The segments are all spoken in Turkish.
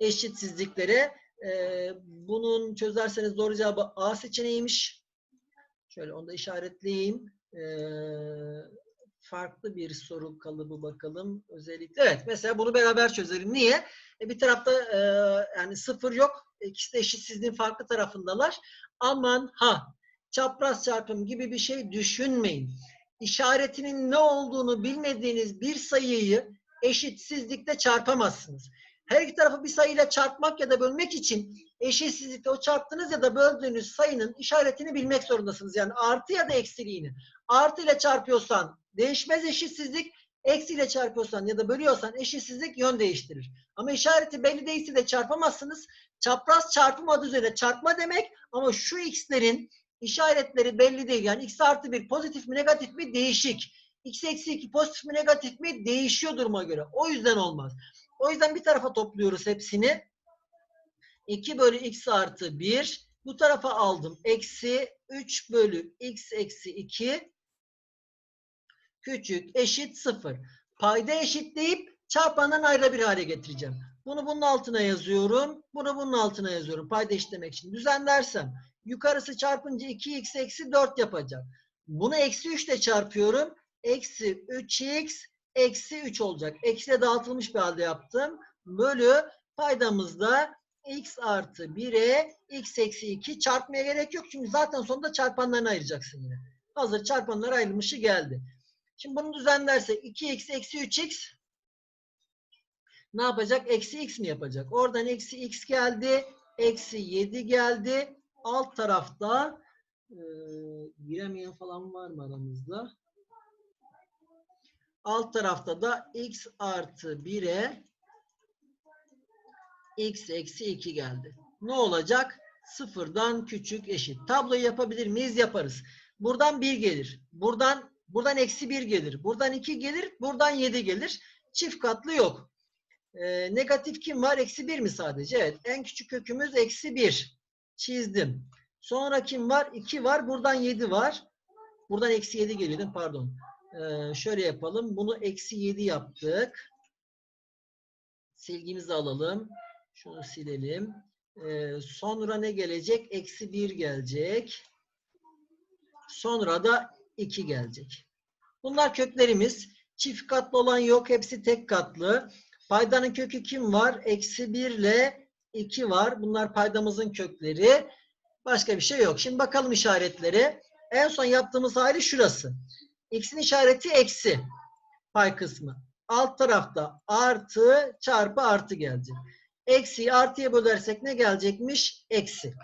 eşitsizliklere. Ee, bunun çözerseniz doğru cevabı A seçeneğiymiş. Şöyle onu da işaretleyeyim. Ee, farklı bir soru kalıbı bakalım. Özellikle evet mesela bunu beraber çözelim. Niye? E, bir tarafta e, yani sıfır yok. İkisi de eşitsizliğin farklı tarafındalar. Aman ha çapraz çarpım gibi bir şey düşünmeyin. İşaretinin ne olduğunu bilmediğiniz bir sayıyı eşitsizlikle çarpamazsınız. Her iki tarafı bir sayıyla çarpmak ya da bölmek için eşitsizlikle o çarptığınız ya da böldüğünüz sayının işaretini bilmek zorundasınız. Yani artı ya da eksiliğini. Artı ile çarpıyorsan değişmez eşitsizlik, eksi ile çarpıyorsan ya da bölüyorsan eşitsizlik yön değiştirir. Ama işareti belli değilse de çarpamazsınız. Çapraz çarpım adı üzerinde çarpma demek ama şu x'lerin işaretleri belli değil. Yani x artı 1 pozitif mi negatif mi değişik. x eksi 2 pozitif mi negatif mi değişiyor duruma göre. O yüzden olmaz. O yüzden bir tarafa topluyoruz hepsini. 2 bölü x artı 1. Bu tarafa aldım. Eksi 3 bölü x eksi 2 küçük eşit 0. Payda eşitleyip çarpandan ayrı bir hale getireceğim. Bunu bunun altına yazıyorum. Bunu bunun altına yazıyorum. Payda eşitlemek için. Düzenlersem yukarısı çarpınca 2x eksi 4 yapacak. Bunu eksi 3 ile çarpıyorum. Eksi 3x eksi 3 olacak. Eksiye dağıtılmış bir halde yaptım. Bölü paydamızda x artı 1'e x eksi 2 çarpmaya gerek yok. Çünkü zaten sonunda çarpanlarını ayıracaksın yine. Hazır çarpanlar ayrılmışı geldi. Şimdi bunu düzenlersek 2x eksi 3x ne yapacak? Eksi x mi yapacak? Oradan eksi x geldi. Eksi 7 geldi. Alt tarafta e, giremeyen falan var mı aramızda? Alt tarafta da x artı 1'e x eksi 2 geldi. Ne olacak? Sıfırdan küçük eşit. Tabloyu yapabilir miyiz? Yaparız. Buradan 1 gelir. Buradan buradan eksi 1 gelir. Buradan 2 gelir. Buradan 7 gelir. Çift katlı yok. Ee, negatif kim var? Eksi 1 mi sadece? Evet. En küçük kökümüz eksi 1. Çizdim. Sonra kim var? 2 var. Buradan 7 var. Buradan eksi 7 geliyor? Pardon. Ee, şöyle yapalım. Bunu eksi 7 yaptık. Silgimizi alalım. Şunu silelim. Ee, sonra ne gelecek? Eksi 1 gelecek. Sonra da 2 gelecek. Bunlar köklerimiz. Çift katlı olan yok. Hepsi tek katlı. Paydanın kökü kim var? Eksi 1 ile 2 var. Bunlar paydamızın kökleri. Başka bir şey yok. Şimdi bakalım işaretleri. En son yaptığımız hali şurası. X'in işareti eksi. Pay kısmı. Alt tarafta artı çarpı artı gelecek. Eksiyi artıya bölersek ne gelecekmiş? Eksi.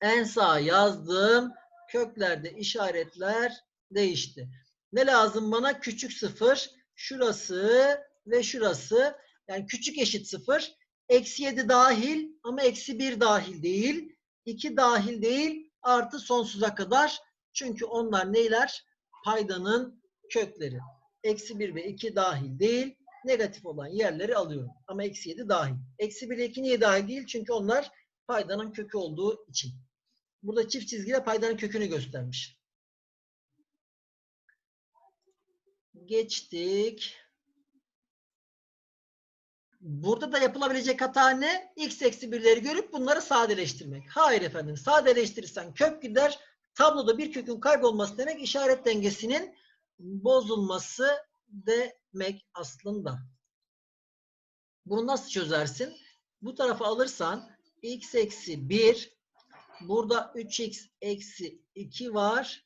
En sağa yazdım. Köklerde işaretler değişti. Ne lazım bana? Küçük sıfır. Şurası ve şurası. Yani küçük eşit sıfır. Eksi 7 dahil ama eksi 1 dahil değil. 2 dahil değil. Artı sonsuza kadar. Çünkü onlar neyler? Paydanın kökleri. Eksi 1 ve 2 dahil değil. Negatif olan yerleri alıyorum. Ama eksi 7 dahil. Eksi 1 ile 2 niye dahil değil? Çünkü onlar paydanın kökü olduğu için. Burada çift çizgiyle paydanın kökünü göstermiş. Geçtik. Burada da yapılabilecek hata ne? X eksi birleri görüp bunları sadeleştirmek. Hayır efendim. Sadeleştirirsen kök gider. Tabloda bir kökün kaybolması demek işaret dengesinin bozulması demek aslında. Bunu nasıl çözersin? Bu tarafa alırsan x eksi 1 burada 3x eksi 2 var.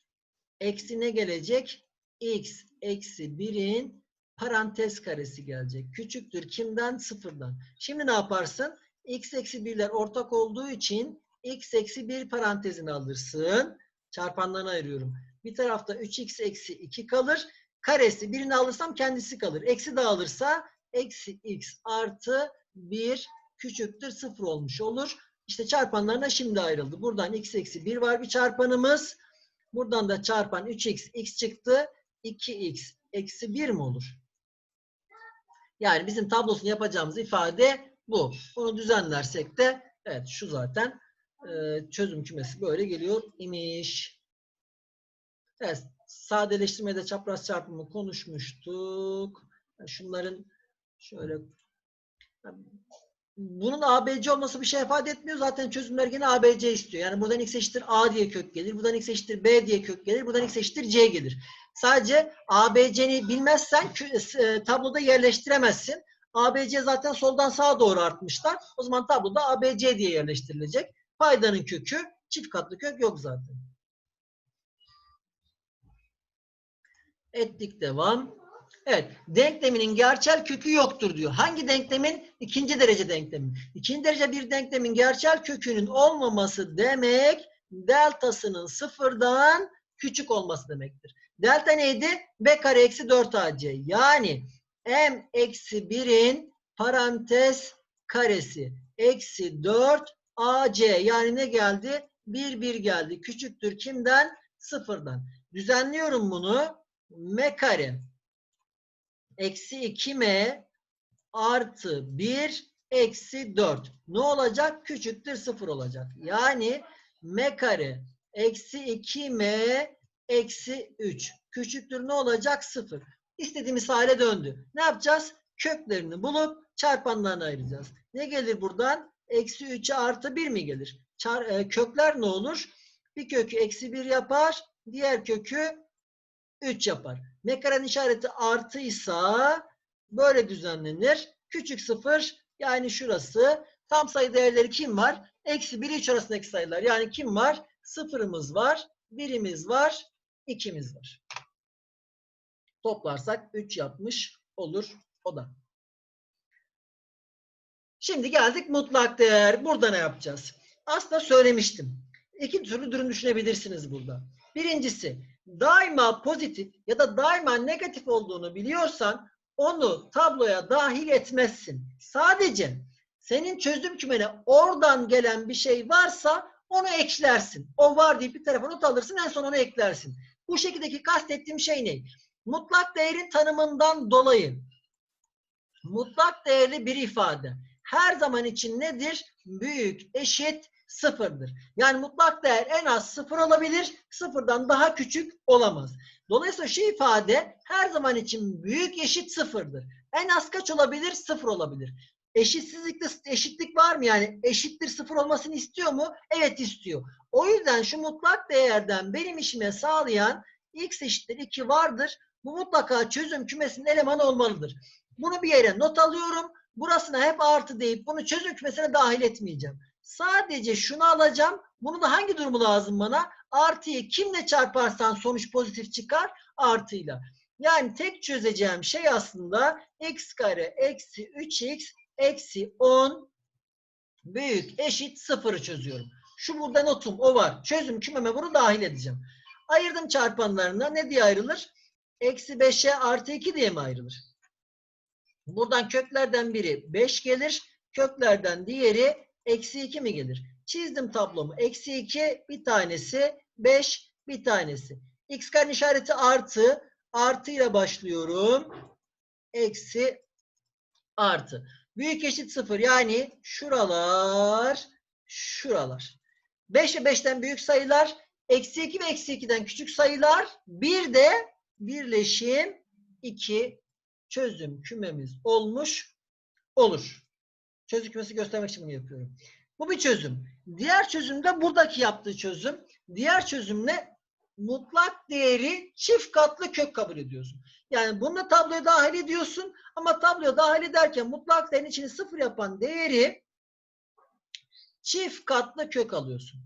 Eksi ne gelecek? x eksi 1'in parantez karesi gelecek. Küçüktür. Kimden? Sıfırdan. Şimdi ne yaparsın? x eksi 1'ler ortak olduğu için x eksi 1 parantezini alırsın. Çarpanlarını ayırıyorum. Bir tarafta 3x eksi 2 kalır. Karesi birini alırsam kendisi kalır. Eksi dağılırsa eksi x artı 1 küçüktür 0 olmuş olur. İşte çarpanlarına şimdi ayrıldı. Buradan x eksi 1 var bir çarpanımız. Buradan da çarpan 3x x çıktı. 2x eksi 1 mi olur? Yani bizim tablosunu yapacağımız ifade bu. Bunu düzenlersek de evet şu zaten e, çözüm kümesi böyle geliyor imiş. Evet sadeleştirmede çapraz çarpımı konuşmuştuk. Şunların şöyle bunun ABC olması bir şey ifade etmiyor. Zaten çözümler gene ABC istiyor. Yani buradan x eşittir A diye kök gelir. Buradan x eşittir B diye kök gelir. Buradan x eşittir C gelir. Sadece ABC'ni bilmezsen kü- e, tabloda yerleştiremezsin. ABC zaten soldan sağa doğru artmışlar. O zaman tabloda ABC diye yerleştirilecek. Paydanın kökü çift katlı kök yok zaten. Ettik devam. Evet. Denkleminin gerçel kökü yoktur diyor. Hangi denklemin? İkinci derece denklemin. İkinci derece bir denklemin gerçel kökünün olmaması demek deltasının sıfırdan küçük olması demektir. Delta neydi? B kare eksi 4AC. Yani M eksi 1'in parantez karesi eksi 4 AC. Yani ne geldi? 1 1 geldi. Küçüktür kimden? Sıfırdan. Düzenliyorum bunu. M kare eksi 2m artı 1 eksi 4. Ne olacak? Küçüktür 0 olacak. Yani m kare eksi 2m eksi 3. Küçüktür ne olacak? 0. İstediğimiz hale döndü. Ne yapacağız? Köklerini bulup çarpanlarını ayıracağız. Ne gelir buradan? Eksi 3'e artı 1 mi gelir? Çar, e, kökler ne olur? Bir kökü eksi 1 yapar. Diğer kökü 3 yapar. Mekaran işareti artıysa böyle düzenlenir. Küçük sıfır yani şurası. Tam sayı değerleri kim var? Eksi 1 3 arasındaki sayılar. Yani kim var? Sıfırımız var. Birimiz var. ikimiz var. Toplarsak 3 yapmış olur o da. Şimdi geldik mutlak değer. Burada ne yapacağız? Aslında söylemiştim. İki türlü durum düşünebilirsiniz burada. Birincisi daima pozitif ya da daima negatif olduğunu biliyorsan onu tabloya dahil etmezsin. Sadece senin çözüm kümene oradan gelen bir şey varsa onu eklersin. O var deyip bir tarafa not alırsın en son onu eklersin. Bu şekildeki kastettiğim şey ne? Mutlak değerin tanımından dolayı mutlak değerli bir ifade her zaman için nedir? Büyük, eşit, sıfırdır. Yani mutlak değer en az sıfır olabilir, sıfırdan daha küçük olamaz. Dolayısıyla şu ifade her zaman için büyük eşit sıfırdır. En az kaç olabilir? Sıfır olabilir. Eşitsizlikte eşitlik var mı? Yani eşittir sıfır olmasını istiyor mu? Evet istiyor. O yüzden şu mutlak değerden benim işime sağlayan x eşittir 2 vardır. Bu mutlaka çözüm kümesinin elemanı olmalıdır. Bunu bir yere not alıyorum. Burasına hep artı deyip bunu çözüm kümesine dahil etmeyeceğim. Sadece şunu alacağım. Bunu da hangi durumu lazım bana? Artıyı kimle çarparsan sonuç pozitif çıkar? Artıyla. Yani tek çözeceğim şey aslında x kare eksi 3x eksi 10 büyük eşit sıfırı çözüyorum. Şu burada notum o var. Çözüm kümeme bunu dahil edeceğim. Ayırdım çarpanlarına. Ne diye ayrılır? Eksi 5'e artı 2 diye mi ayrılır? Buradan köklerden biri 5 gelir. Köklerden diğeri eksi 2 mi gelir? Çizdim tablomu. Eksi 2 bir tanesi 5 bir tanesi. X kare işareti artı. Artı ile başlıyorum. Eksi artı. Büyük eşit 0 yani şuralar şuralar. 5 ve 5'ten büyük sayılar eksi 2 ve eksi 2'den küçük sayılar bir de birleşim 2 çözüm kümemiz olmuş olur. Çözüm kümesi göstermek için bunu yapıyorum. Bu bir çözüm. Diğer çözüm de buradaki yaptığı çözüm. Diğer çözümle mutlak değeri çift katlı kök kabul ediyorsun. Yani bunu da tabloya dahil ediyorsun ama tabloya dahil ederken mutlak değerin içini sıfır yapan değeri çift katlı kök alıyorsun.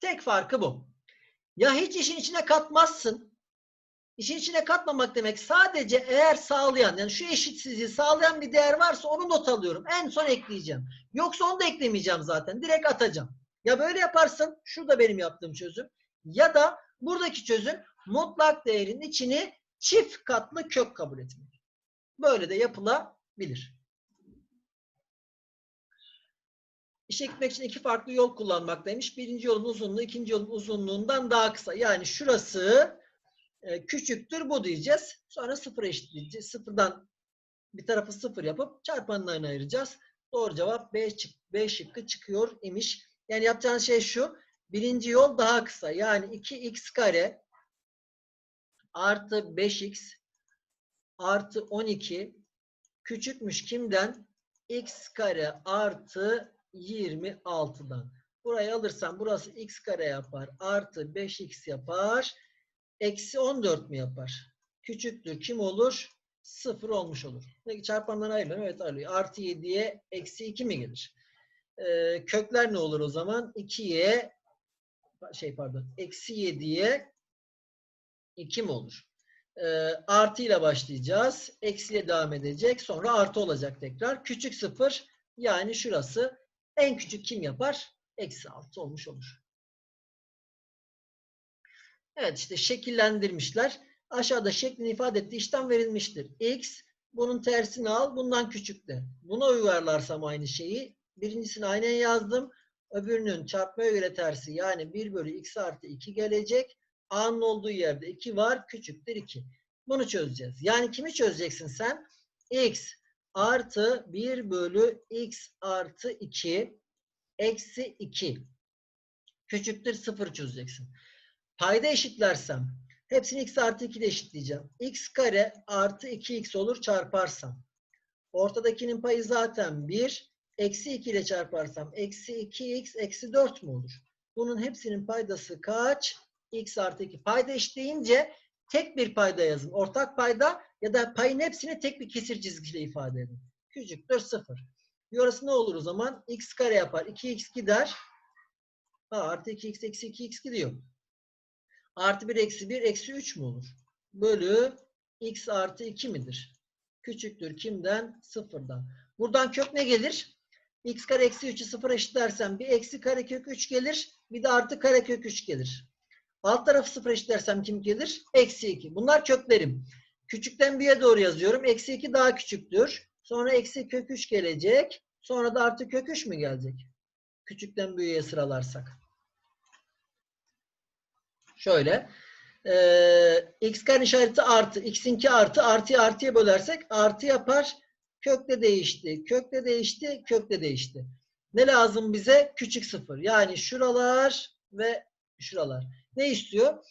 Tek farkı bu. Ya hiç işin içine katmazsın İşin içine katmamak demek sadece eğer sağlayan yani şu eşitsizliği sağlayan bir değer varsa onu not alıyorum. En son ekleyeceğim. Yoksa onu da eklemeyeceğim zaten. Direkt atacağım. Ya böyle yaparsın. Şurada benim yaptığım çözüm. Ya da buradaki çözüm mutlak değerin içini çift katlı kök kabul etmek. Böyle de yapılabilir. İşe gitmek için iki farklı yol kullanmaktaymış. Birinci yolun uzunluğu ikinci yolun uzunluğundan daha kısa. Yani şurası e, küçüktür bu diyeceğiz. Sonra sıfır eşitleyeceğiz. Sıfırdan bir tarafı sıfır yapıp çarpanlarını ayıracağız. Doğru cevap B, çık B şıkkı çıkıyor imiş. Yani yapacağınız şey şu. Birinci yol daha kısa. Yani 2x kare artı 5x artı 12 küçükmüş kimden? x kare artı 26'dan. Burayı alırsam burası x kare yapar. Artı 5x yapar. Eksi 14 mi yapar? Küçüktür. Kim olur? 0 olmuş olur. Peki çarpanları ayrılalım. Evet ayrılıyor. Artı 7'ye eksi 2 mi gelir? Ee, kökler ne olur o zaman? 2'ye şey pardon. Eksi 7'ye 2 mi olur? Ee, artı ile başlayacağız. Eksiyle devam edecek. Sonra artı olacak tekrar. Küçük 0 yani şurası en küçük kim yapar? Eksi 6 olmuş olur. Evet işte şekillendirmişler. Aşağıda şeklini ifade ettiği işlem verilmiştir. X bunun tersini al. Bundan küçük de. Buna uyarlarsam aynı şeyi. Birincisini aynen yazdım. Öbürünün çarpmaya göre tersi yani 1 bölü x artı 2 gelecek. A'nın olduğu yerde 2 var. Küçüktür 2. Bunu çözeceğiz. Yani kimi çözeceksin sen? x artı 1 bölü x artı 2 eksi 2 küçüktür 0 çözeceksin. Payda eşitlersem hepsini x artı 2 ile eşitleyeceğim. x kare artı 2x olur çarparsam. Ortadakinin payı zaten 1. Eksi 2 ile çarparsam eksi 2x eksi 4 mu olur? Bunun hepsinin paydası kaç? x artı 2. Payda eşitleyince tek bir payda yazın. Ortak payda ya da payın hepsini tek bir kesir çizgiyle ifade edin. Küçüktür 0. Yorası ne olur o zaman? x kare yapar. 2x gider. Ha, artı 2x eksi 2x gidiyor. Artı 1 eksi 1 eksi 3 mü olur? Bölü x artı 2 midir? Küçüktür kimden? Sıfırdan. Buradan kök ne gelir? x kare eksi 3'ü sıfır eşitlersem bir eksi kare kök 3 gelir. Bir de artı kare kök 3 gelir. Alt tarafı sıfır eşitlersem kim gelir? Eksi 2. Bunlar köklerim. Küçükten büyüğe doğru yazıyorum. Eksi 2 daha küçüktür. Sonra eksi kök 3 gelecek. Sonra da artı kök 3 mü gelecek? Küçükten büyüğe sıralarsak. Şöyle. Ee, x kare işareti artı. x'inki artı. Artıyı artıya bölersek artı yapar. Kök de değişti. Kök de değişti. Kök de değişti. Ne lazım bize? Küçük sıfır. Yani şuralar ve şuralar. Ne istiyor?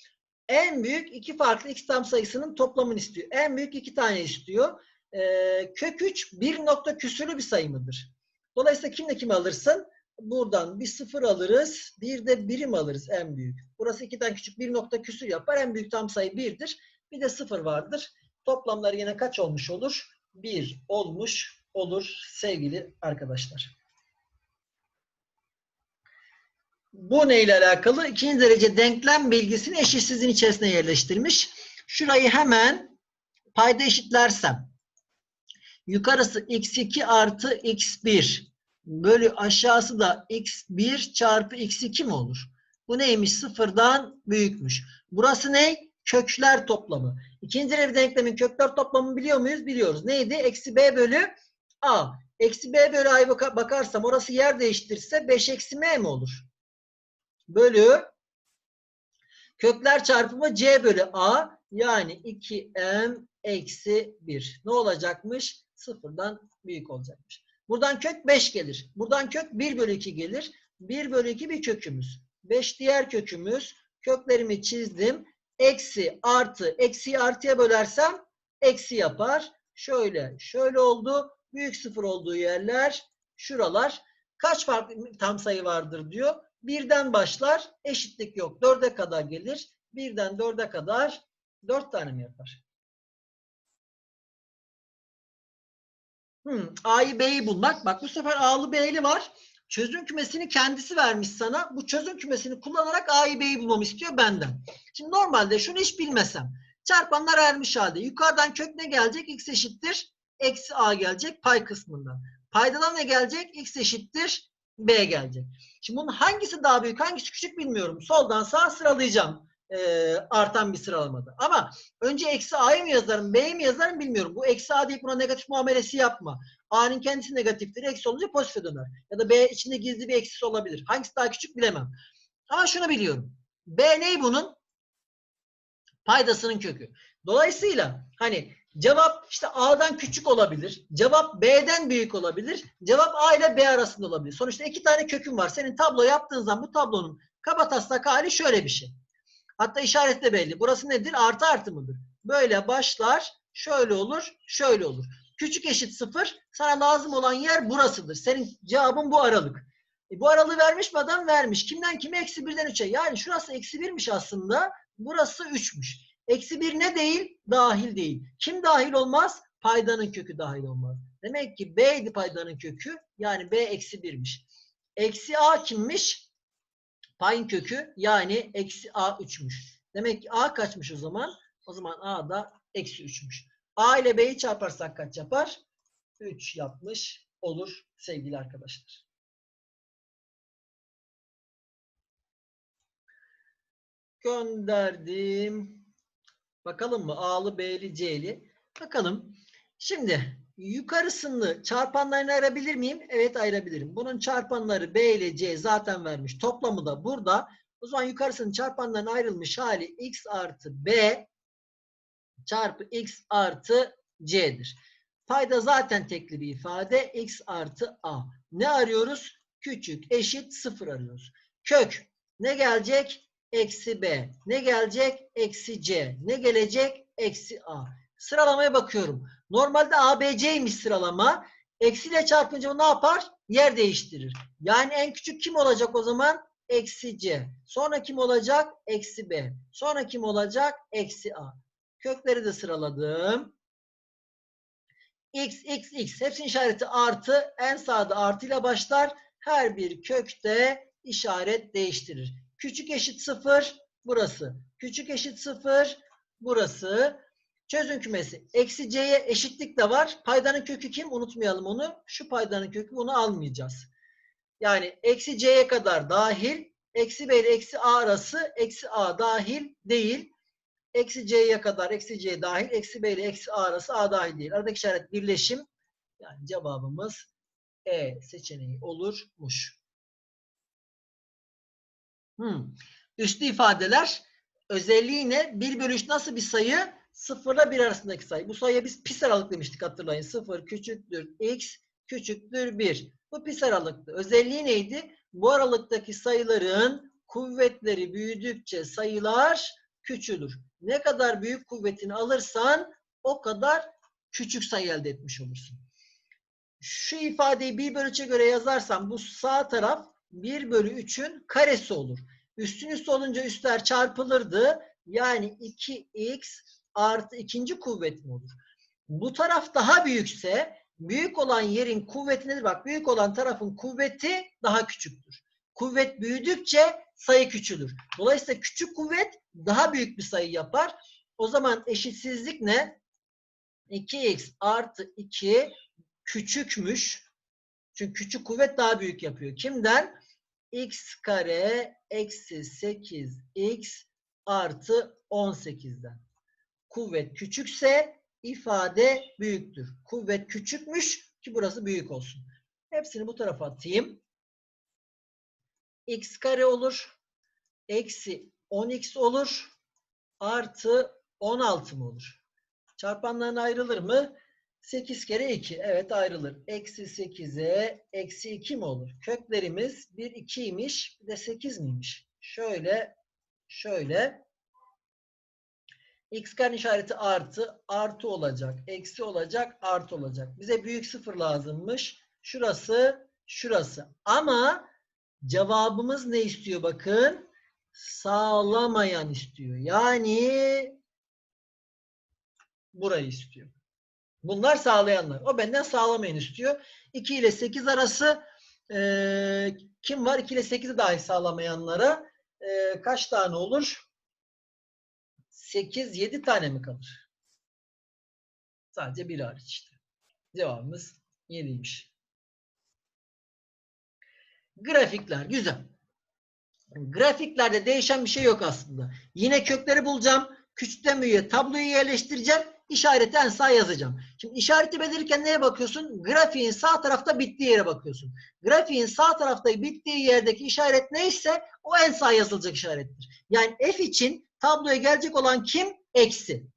En büyük iki farklı x tam sayısının toplamını istiyor. En büyük iki tane istiyor. Ee, kök 3 bir nokta küsürlü bir sayı mıdır? Dolayısıyla kimle kimi alırsın? Buradan bir sıfır alırız. Bir de birim alırız en büyük. Burası ikiden küçük bir nokta küsür yapar. En büyük tam sayı birdir. Bir de sıfır vardır. Toplamları yine kaç olmuş olur? Bir olmuş olur sevgili arkadaşlar. Bu neyle alakalı? İkinci derece denklem bilgisini eşitsizliğin içerisine yerleştirmiş. Şurayı hemen payda eşitlersem yukarısı x2 artı x1 bölü aşağısı da x1 çarpı x2 mi olur? Bu neymiş? Sıfırdan büyükmüş. Burası ne? Kökler toplamı. İkinci derece denklemin kökler toplamını biliyor muyuz? Biliyoruz. Neydi? Eksi b bölü a. Eksi b bölü a'ya bakarsam orası yer değiştirse 5 eksi m mi olur? Bölü kökler çarpımı c bölü a yani 2m eksi 1. Ne olacakmış? Sıfırdan büyük olacakmış. Buradan kök 5 gelir. Buradan kök 1 bölü 2 gelir. 1 bölü 2 bir kökümüz. 5 diğer kökümüz. Köklerimi çizdim. Eksi artı. Eksiyi artıya bölersem eksi yapar. Şöyle. Şöyle oldu. Büyük sıfır olduğu yerler şuralar. Kaç farklı tam sayı vardır diyor. Birden başlar. Eşitlik yok. Dörde kadar gelir. Birden dörde kadar dört tane mi yapar? Hmm, A'yı B'yi bulmak. Bak bu sefer A'lı B'li var. Çözüm kümesini kendisi vermiş sana. Bu çözüm kümesini kullanarak A'yı B'yi bulmamı istiyor benden. Şimdi normalde şunu hiç bilmesem. Çarpanlar ermiş halde. Yukarıdan kök ne gelecek? X eşittir. Eksi A gelecek pay kısmından. Paydadan ne gelecek? X eşittir. B gelecek. Şimdi bunun hangisi daha büyük hangisi küçük bilmiyorum. Soldan sağa sıralayacağım. E, artan bir sıralamada. Ama önce eksi A'yı mı yazarım B'yi mi yazarım bilmiyorum. Bu eksi A deyip buna negatif muamelesi yapma. A'nın kendisi negatiftir. Eksi olunca pozitife döner. Ya da B içinde gizli bir eksisi olabilir. Hangisi daha küçük bilemem. Ama şunu biliyorum. B ney bunun? Paydasının kökü. Dolayısıyla hani cevap işte A'dan küçük olabilir. Cevap B'den büyük olabilir. Cevap A ile B arasında olabilir. Sonuçta iki tane kökün var. Senin tablo yaptığın zaman bu tablonun kabataslak hali şöyle bir şey. Hatta işaret de belli. Burası nedir? Artı artı mıdır? Böyle başlar. Şöyle olur. Şöyle olur. Küçük eşit 0. Sana lazım olan yer burasıdır. Senin cevabın bu aralık. E, bu aralığı vermiş mi adam? Vermiş. Kimden kime? Eksi 1'den 3'e. Yani şurası eksi 1'miş aslında. Burası 3'müş. Eksi 1 ne değil? Dahil değil. Kim dahil olmaz? Paydanın kökü dahil olmaz. Demek ki B'ydi paydanın kökü. Yani B eksi 1'miş. Eksi A kimmiş? Payın kökü yani eksi A 3'müş. Demek ki A kaçmış o zaman? O zaman A da eksi 3'müş. A ile B'yi çarparsak kaç yapar? 3 yapmış olur sevgili arkadaşlar. Gönderdim. Bakalım mı? A'lı, B'li, C'li. Bakalım. Şimdi yukarısını çarpanlarını ayırabilir miyim? Evet ayırabilirim. Bunun çarpanları B ile C zaten vermiş. Toplamı da burada. O zaman yukarısının çarpanlarına ayrılmış hali x artı B çarpı x artı C'dir. Payda zaten tekli bir ifade. x artı A. Ne arıyoruz? Küçük eşit sıfır arıyoruz. Kök ne gelecek? Eksi B. Ne gelecek? Eksi C. Ne gelecek? Eksi A. Sıralamaya bakıyorum. Normalde ABC'ymiş sıralama. Eksiyle çarpınca o ne yapar? Yer değiştirir. Yani en küçük kim olacak o zaman? Eksi C. Sonra kim olacak? Eksi B. Sonra kim olacak? Eksi A. Kökleri de sıraladım. X, X, X. Hepsinin işareti artı. En sağda artıyla başlar. Her bir kökte işaret değiştirir. Küçük eşit sıfır. Burası. Küçük eşit sıfır. Burası. Çözüm kümesi. Eksi c'ye eşitlik de var. Paydanın kökü kim? Unutmayalım onu. Şu paydanın kökü bunu almayacağız. Yani eksi c'ye kadar dahil. Eksi b ile eksi a arası eksi a dahil değil. Eksi c'ye kadar eksi c dahil. Eksi b ile eksi a arası a dahil değil. Aradaki işaret birleşim. Yani cevabımız E seçeneği olurmuş. Hmm. Üstü ifadeler özelliği ne? 1 bölü 3 nasıl bir sayı? 0 ile 1 arasındaki sayı. Bu sayıya biz pis aralık demiştik hatırlayın. 0 küçüktür x küçüktür 1. Bu pis aralıktı. Özelliği neydi? Bu aralıktaki sayıların kuvvetleri büyüdükçe sayılar küçülür. Ne kadar büyük kuvvetini alırsan o kadar küçük sayı elde etmiş olursun. Şu ifadeyi 1 bölü 3'e göre yazarsam bu sağ taraf 1 bölü 3'ün karesi olur. Üstün üstü olunca üstler çarpılırdı. Yani 2x artı ikinci kuvvet mi olur? Bu taraf daha büyükse büyük olan yerin kuvveti nedir? Bak büyük olan tarafın kuvveti daha küçüktür. Kuvvet büyüdükçe sayı küçülür. Dolayısıyla küçük kuvvet daha büyük bir sayı yapar. O zaman eşitsizlik ne? 2x artı 2 küçükmüş. Çünkü küçük kuvvet daha büyük yapıyor. Kimden? x kare eksi 8x artı 18'den. Kuvvet küçükse ifade büyüktür. Kuvvet küçükmüş ki burası büyük olsun. Hepsini bu tarafa atayım. x kare olur. Eksi 10x olur. Artı 16 mı olur? Çarpanlarına ayrılır mı? 8 kere 2. Evet ayrılır. Eksi 8'e eksi 2 mi olur? Köklerimiz 1, 2'ymiş. Bir de 8 miymiş? Şöyle, şöyle. X karenin işareti artı. Artı olacak. Eksi olacak. Artı olacak. Bize büyük sıfır lazımmış. Şurası, şurası. Ama cevabımız ne istiyor bakın? Sağlamayan istiyor. Yani burayı istiyor. Bunlar sağlayanlar. O benden sağlamayın istiyor. 2 ile 8 arası e, kim var? 2 ile 8'i dahi sağlamayanlara e, kaç tane olur? 8, 7 tane mi kalır? Sadece bir hariç işte. Cevabımız 7'ymiş. Grafikler. Güzel. Grafiklerde değişen bir şey yok aslında. Yine kökleri bulacağım. Küçükten büyüğe tabloyu yerleştireceğim. İşareti en sağ yazacağım. Şimdi işareti belirtirken neye bakıyorsun? Grafiğin sağ tarafta bittiği yere bakıyorsun. Grafiğin sağ tarafta bittiği yerdeki işaret neyse o en sağ yazılacak işarettir. Yani f için tabloya gelecek olan kim? Eksi.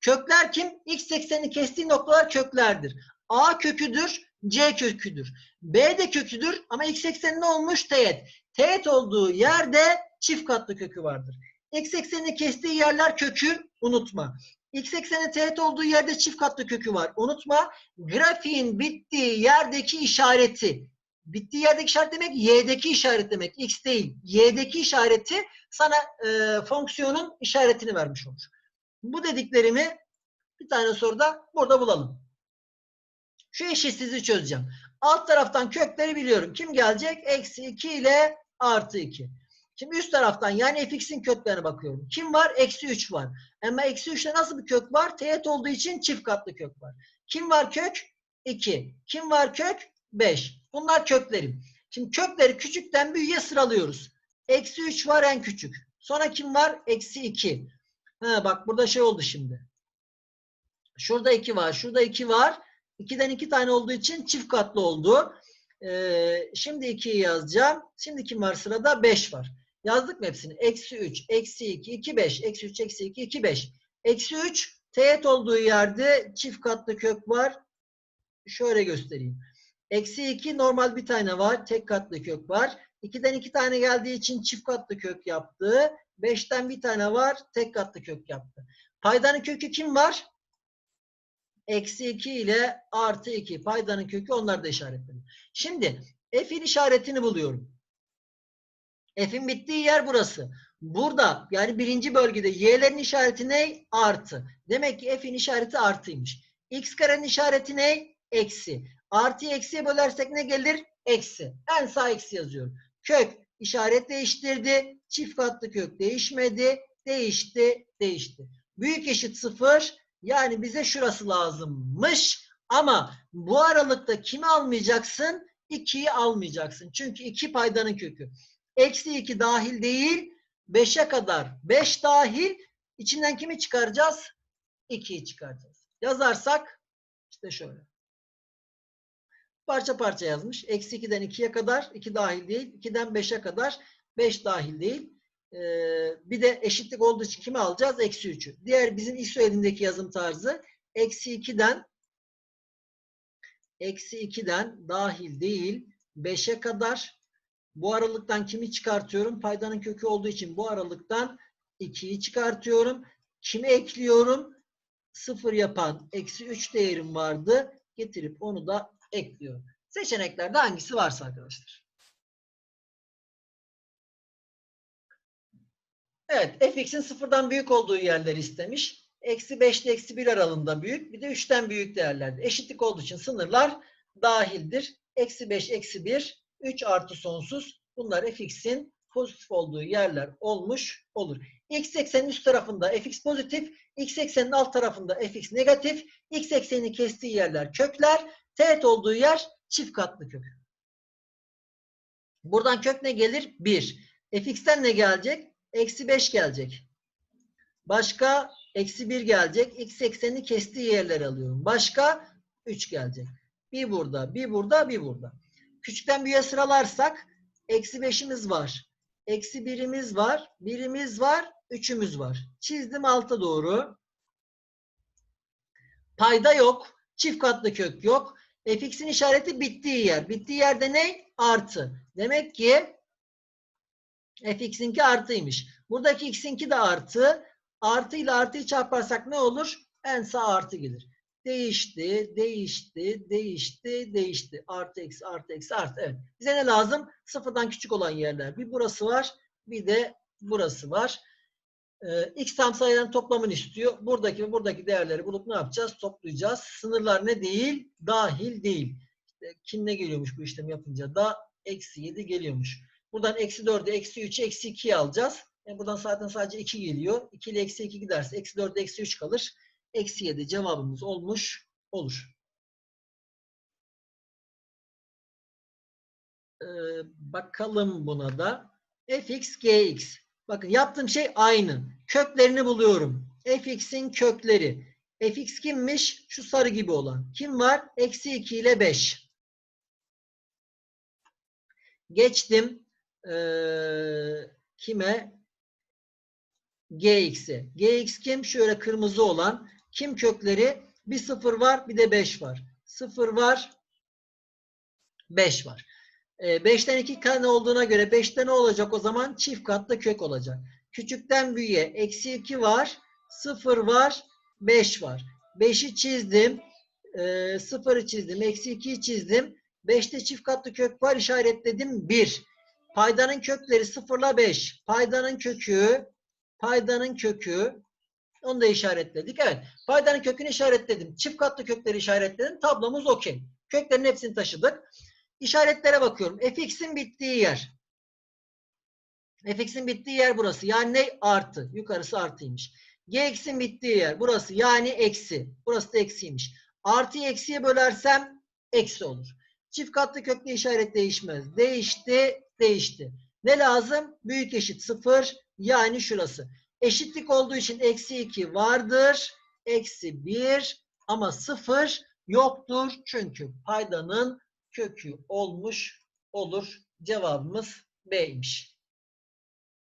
Kökler kim? X eksenini kestiği noktalar köklerdir. A köküdür, C köküdür. B de köküdür ama x ekseni ne olmuş? Teğet. Teğet olduğu yerde çift katlı kökü vardır. X eksenini kestiği yerler kökü unutma. X ekseni teğet olduğu yerde çift katlı kökü var. Unutma grafiğin bittiği yerdeki işareti bittiği yerdeki işaret demek y'deki işaret demek. X değil. Y'deki işareti sana e, fonksiyonun işaretini vermiş olur. Bu dediklerimi bir tane soruda burada bulalım. Şu eşitsizliği çözeceğim. Alt taraftan kökleri biliyorum. Kim gelecek? Eksi 2 ile artı 2. Şimdi üst taraftan yani fx'in köklerine bakıyorum. Kim var? Eksi 3 var. Ama eksi 3'te nasıl bir kök var? Teğet olduğu için çift katlı kök var. Kim var kök? 2. Kim var kök? 5. Bunlar köklerim. Şimdi kökleri küçükten büyüğe sıralıyoruz. Eksi 3 var en küçük. Sonra kim var? Eksi 2. Ha, bak burada şey oldu şimdi. Şurada 2 var. Şurada 2 var. 2'den 2 tane olduğu için çift katlı oldu. Ee, şimdi 2'yi yazacağım. Şimdi kim var sırada? 5 var. Yazdık mı hepsini? Eksi 3, eksi 2, 2, 5. Eksi 3, eksi 2, 2, 5. Eksi 3 teğet olduğu yerde çift katlı kök var. Şöyle göstereyim. Eksi 2 normal bir tane var. Tek katlı kök var. 2'den 2 tane geldiği için çift katlı kök yaptı. 5'ten bir tane var. Tek katlı kök yaptı. Paydanın kökü kim var? Eksi 2 ile artı 2. Paydanın kökü onlar da işaretledim. Şimdi f'in işaretini buluyorum. F'in bittiği yer burası. Burada yani birinci bölgede y'lerin işareti ne? Artı. Demek ki f'in işareti artıymış. x karenin işareti ne? Eksi. Artıyı eksiye bölersek ne gelir? Eksi. En sağ eksi yazıyorum. Kök işaret değiştirdi. Çift katlı kök değişmedi. Değişti. Değişti. Büyük eşit sıfır. Yani bize şurası lazımmış. Ama bu aralıkta kimi almayacaksın? 2'yi almayacaksın. Çünkü 2 paydanın kökü. Eksi 2 dahil değil. 5'e kadar 5 dahil. İçinden kimi çıkaracağız? 2'yi çıkaracağız. Yazarsak işte şöyle. Parça parça yazmış. Eksi 2'den 2'ye kadar 2 dahil değil. 2'den 5'e kadar 5 dahil değil. Ee, bir de eşitlik olduğu için kimi alacağız? Eksi 3'ü. Diğer bizim ilk söylediğindeki yazım tarzı eksi 2'den eksi 2'den dahil değil 5'e kadar bu aralıktan kimi çıkartıyorum? Paydanın kökü olduğu için bu aralıktan 2'yi çıkartıyorum. Kimi ekliyorum? 0 yapan eksi 3 değerim vardı. Getirip onu da ekliyorum. Seçeneklerde hangisi varsa arkadaşlar. Evet, fx'in sıfırdan büyük olduğu yerleri istemiş. Eksi 5 ile eksi 1 aralığında büyük. Bir de 3'ten büyük değerlerde. Eşitlik olduğu için sınırlar dahildir. Eksi 5, eksi 1, 3 artı sonsuz. Bunlar fx'in pozitif olduğu yerler olmuş olur. X eksenin üst tarafında fx pozitif, x eksenin alt tarafında fx negatif, x eksenini kestiği yerler kökler, teğet olduğu yer çift katlı kök. Buradan kök ne gelir? 1. fx'ten ne gelecek? Eksi 5 gelecek. Başka eksi 1 gelecek. X eksenini kestiği yerler alıyorum. Başka 3 gelecek. Bir burada, bir burada, bir burada. Küçükten büyüğe sıralarsak eksi 5'imiz var. Eksi 1'imiz var. 1'imiz var. 3'ümüz var. Çizdim alta doğru. Payda yok. Çift katlı kök yok. Fx'in işareti bittiği yer. Bittiği yerde ne? Artı. Demek ki fx'inki artıymış. Buradaki x'inki de artı. Artı ile artıyı çarparsak ne olur? En sağ artı gelir. Değişti, değişti, değişti, değişti. Artı eksi, artı eksi, artı. Evet. Bize ne lazım? Sıfırdan küçük olan yerler. Bir burası var, bir de burası var. Ee, x tam sayıların toplamını istiyor. Buradaki ve buradaki değerleri bulup ne yapacağız? Toplayacağız. Sınırlar ne değil? Dahil değil. İşte kim ne geliyormuş bu işlemi yapınca da eksi 7 geliyormuş. Buradan eksi 4'ü, eksi 3'ü, eksi 2'yi alacağız. Yani buradan zaten sadece 2 geliyor. 2 ile eksi 2 giderse eksi 4'e eksi 3 kalır. Eksi 7 cevabımız olmuş olur. Ee, bakalım buna da. fx, gx. Bakın yaptığım şey aynı. Köklerini buluyorum. fx'in kökleri. fx kimmiş? Şu sarı gibi olan. Kim var? Eksi 2 ile 5. Geçtim. Ee, kime? gx'e. gx kim? Şöyle kırmızı olan. Kim kökleri? Bir 0 var bir de 5 var. 0 var 5 var. 5'ten 2 tane olduğuna göre 5'te ne olacak o zaman? Çift katlı kök olacak. Küçükten büyüğe eksi 2 var. 0 var. 5 var. 5'i çizdim. E, 0'ı çizdim. Eksi 2'yi çizdim. 5'te çift katlı kök var. işaretledim. 1. Paydanın kökleri 0 ile 5. Paydanın kökü paydanın kökü onu da işaretledik. Evet. Paydanın kökünü işaretledim. Çift katlı kökleri işaretledim. Tablomuz okey. Köklerin hepsini taşıdık. İşaretlere bakıyorum. fx'in bittiği yer. fx'in bittiği yer burası. Yani ne? Artı. Yukarısı artıymış. gx'in bittiği yer. Burası. Yani eksi. Burası da eksiymiş. Artıyı eksiye bölersem eksi olur. Çift katlı kökle işaret değişmez. Değişti. Değişti. Ne lazım? Büyük eşit 0. Yani şurası. Eşitlik olduğu için eksi 2 vardır. Eksi 1 ama 0 yoktur. Çünkü paydanın kökü olmuş olur. Cevabımız B'ymiş.